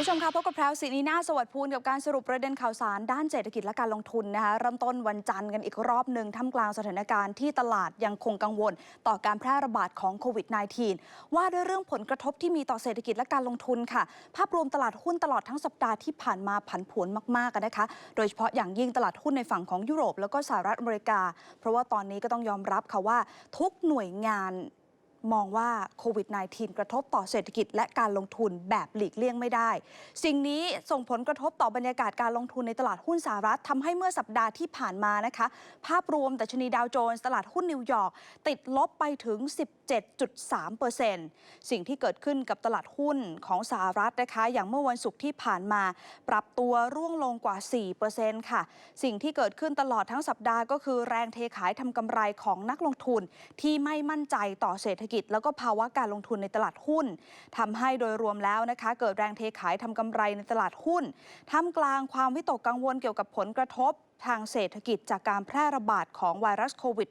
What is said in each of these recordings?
ผู้ชมคะพบกับแพรวศรีนีนาสวัสดิ์พูลกับการสรุปประเด็นข่าวสารด้านเศรษฐกิจและการลงทุนนะคะเริ่มต้นวันจันทร์กันอีกรอบหนึ่งท่ามกลางสถานการณ์ที่ตลาดยังคงกังวล ต่อการแพร่ระบาดของโควิด -19 ว่าด้วยเรื่องผลกระทบที่มีต่อเศรษฐกิจและการลงทุนค่ะ ภาพรวมตลาดหุ้นตลอดทั้งสัปดาห์ที่ผ่านมาผันผวนมากๆกันนะคะ โดยเฉพาะอย่างยิ่งตลาดหุ้นในฝั่งของยุโรป แล้วก็สหรัฐอเมริกา เพราะว่าตอนนี้ก็ต้องยอมรับค่ะว่าทุกหน่วยงาน มองว่าโควิด -19 กระทบต่อเศรษฐกิจและการลงทุนแบบหลีกเลี่ยงไม่ได้ สิ่งนี้ส่งผลกระทบต่อบรรยากาศการลงทุนในตลาดหุ้นสหรัฐทำให้เมื่อสัปดาห์ที่ผ่านมานะคะ ภาพรวมดัชนีดาวโจนส์ตลาดหุ้นนิวยอร์กติดลบไปถึง 17.3%สิ่งที่เกิดขึ้นกับตลาดหุ้นของสหรัฐนะคะ อย่างเมื่อวันศุกร์ที่ผ่านมา ปรับตัวร่วงลงกว่า 4%ค่ะ สิ่งที่เกิดขึ้นตลอดทั้งสัปดาห์ก็คือแรงเทขายทำกำไรของนักลงทุนที่ไม่มั่นใจต่อเศรษฐกิจแล้วก็ภาวะการลงทุนในตลาดหุ้นทำให้โดยรวมแล้วนะคะ เกิดแรงเทขายทำกำไรในตลาดหุ้นท่ามกลางความวิตกกังวลเกี่ยวกับผลกระทบทางเศรษฐกิจจากการแพร่ระบาดของไวรัสโควิด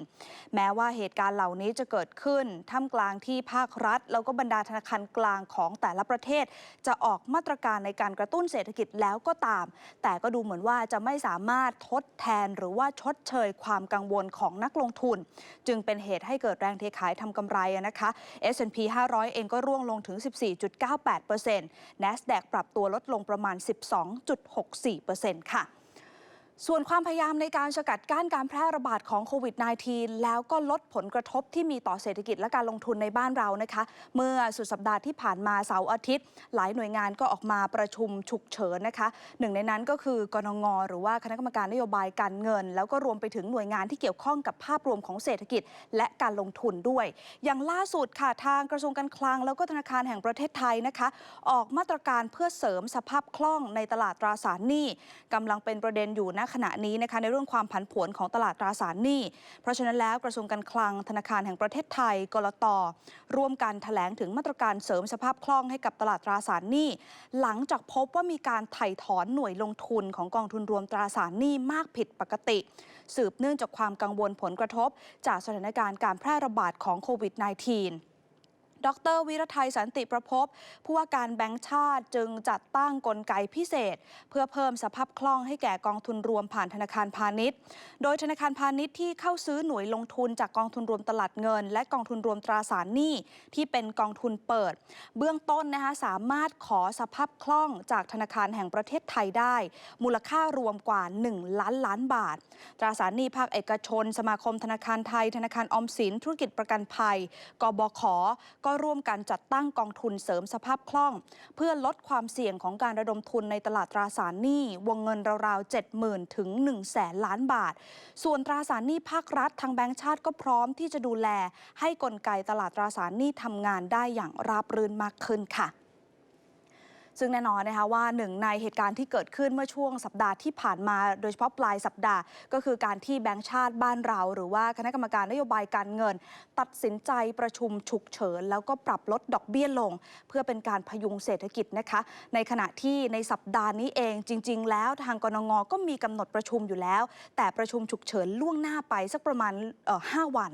-19 แม้ว่าเหตุการณ์เหล่านี้จะเกิดขึ้นท่ามกลางที่ภาครัฐ แล้วก็บรรดาธนาคารกลางของแต่ละประเทศ จะออกมาตรการในการกระตุ้นเศรษฐกิจแล้วก็ตาม แต่ก็ดูเหมือนว่าจะไม่สามารถทดแทนหรือว่าชดเชยความกังวลของนักลงทุน จึงเป็นเหตุให้เกิดแรงเทขายทำกำไรนะคะ S&P 500 เองก็ร่วงลงถึง 14.98% NASDAQ ปรับตัวลดลงประมาณ 12.64%ค่ะ ส่วนความพยายามในการสกัดกั้นการแพร่ระบาดของโควิด -19 แล้วก็ลดผลกระทบที่มีต่อเศรษฐกิจและการลงทุนในบ้านเรานะคะ เมื่อสุดสัปดาห์ที่ผ่านมาเสาร์อาทิตย์ หลายหน่วยงานก็ออกมาประชุมฉุกเฉินนะคะ หนึ่งในนั้นก็คือกนงหรือว่าคณะกรรมการนโยบายการเงิน แล้วก็รวมไปถึงหน่วยงานที่เกี่ยวข้องกับภาพรวมของเศรษฐกิจ และการลงทุนด้วย อย่างล่าสุดค่ะทางกระทรวงการคลัง แล้วก็ธนาคารแห่งประเทศไทยนะคะ ออกมาตรการเพื่อเสริมสภาพคล่องในตลาดตราสารหนี้กำลังเป็นประเด็นอยู่ณขณะนี้นะคะในเรื่องความผันผวนของตลาดตราสารหนี้ เพราะฉะนั้นแล้วกระทรวงการคลังธนาคารแห่งประเทศไทยกลตร่วมกันแถลงถึงมาตรการเสริมสภาพคล่องให้กับตลาดตราสารหนี้ หลังจากพบว่ามีการไถ่ถอนหน่วยลงทุนของกองทุนรวมตราสารหนี้มากผิดปกติ สืบเนื่องจากความกังวลผลกระทบ จากสถานการณ์การแพร่ระบาดของโควิด -19 ดร วิรไทยสันติประพบผู้ว่าการแบงก์ชาติจึงจัดตั้งกลไกพิเศษ เพื่อเพิ่มสภาพคล่องให้แก่กองทุนรวมผ่านธนาคารพาณิชย์ โดยธนาคารพาณิชย์ที่เข้าซื้อหน่วยลงทุนจากกองทุนรวมตลาดเงิน และกองทุนรวมตราสารหนี้ที่เป็นกองทุนเปิด เบื้องต้นนะคะสามารถขอสภาพคล่องจากธนาคารแห่งประเทศไทยได้ มูลค่ารวมกว่า 1 ล้านล้านบาท ตราสารหนี้ภาคเอกชน สมาคมธนาคารไทย ธนาคารออมสิน ธุรกิจประกันภัย กบขก็ร่วมกันจัดตั้งกองทุนเสริมสภาพคล่อง เพื่อลดความเสี่ยงของการระดมทุนในตลาดตราสารหนี้ วงเงินราวๆ 70,000 ถึง 1 0 0 0 0แสนล้านบาท ส่วนตราสารหนี้ภาครัฐทางแบงก์ชาติก็พร้อมที่จะดูแล ให้กลไกตลาดตราสารหนี้ทำงานได้อย่างราบรื่นมากขึ้นค่ะ ซึ่งแน่นอนนะคะว่าหนึ่งในเหตุการณ์ที่เกิดขึ้นเมื่อช่วงสัปดาห์ที่ผ่านมา โดยเฉพาะปลายสัปดาห์ ก็คือการที่แบงก์ชาติบ้านเรา หรือว่าคณะกรรมการนโยบายการเงิน ตัดสินใจประชุมฉุกเฉิน แล้วก็ปรับลดดอกเบี้ยลง เพื่อเป็นการพยุงเศรษฐกิจนะคะ ในขณะที่ในสัปดาห์นี้เองจริง ๆ แล้วทางกนงก็มีกำหนดประชุมอยู่แล้ว แต่ประชุมฉุกเฉินล่วงหน้าไปสักประมาณเอ่อ5วัน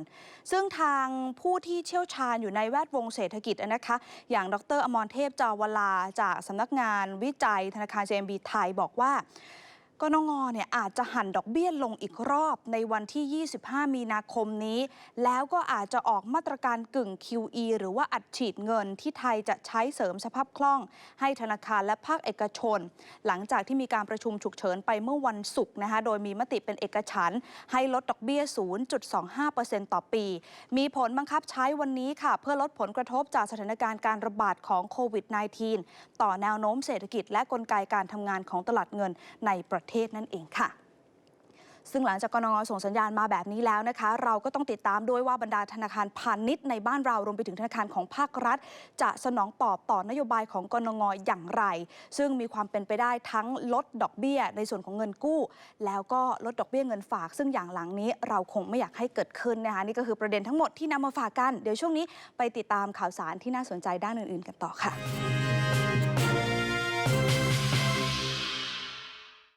ซึ่งทางผู้ที่เชี่ยวชาญอยู่ในแวดวงเศรษฐกิจนะคะ อย่างดร อมรเทพจาวลาจากสำนักงานวิจัยธนาคาร JMB ไทยบอกว่า กนงเนี่ยอาจจะหันดอกเบี้ยลงอีกรอบในวันที่ 25 มีนาคมนี้ แล้วก็อาจจะออกมาตรการกึ่ง QE หรือว่าอัดฉีดเงินที่ไทยจะใช้เสริมสภาพคล่อง ให้ธนาคารและภาคเอกชน หลังจากที่มีการประชุมฉุกเฉินไปเมื่อวันศุกร์นะคะโดยมีมติเป็นเอกฉันให้ลดดอกเบี้ย 0.25%ต่อปี มีผลบังคับใช้วันนี้ค่ะ เพื่อลดผลกระทบจากสถานการณ์การระบาดของโควิด -19 ต่อแนวโน้มเศรษฐกิจและกลไกการทำงานของตลาดเงินในประเทศนั่นเองค่ะซึ่งหลังจากกนงส่งสัญญาณมาแบบนี้แล้วนะคะ เราก็ต้องติดตามด้วยว่าบรรดาธนาคารพาณิชย์ในบ้านเรารวมไปถึงธนาคารของภาครัฐ จะสนองตอบต่อนโยบายของกนงอย่างไร ซึ่งมีความเป็นไปได้ทั้งลดดอกเบี้ย ในส่วนของเงินกู้ แล้วก็ลดดอกเบี้ยเงินฝาก ซึ่งอย่างหลังนี้เราคงไม่อยากให้เกิดขึ้นนะคะนี่ก็คือประเด็นทั้งหมดที่นำมาฝากกัน เดี๋ยวช่วงนี้ไปติดตามข่าวสารที่น่าสนใจด้านอื่น ๆ กันต่อค่ะ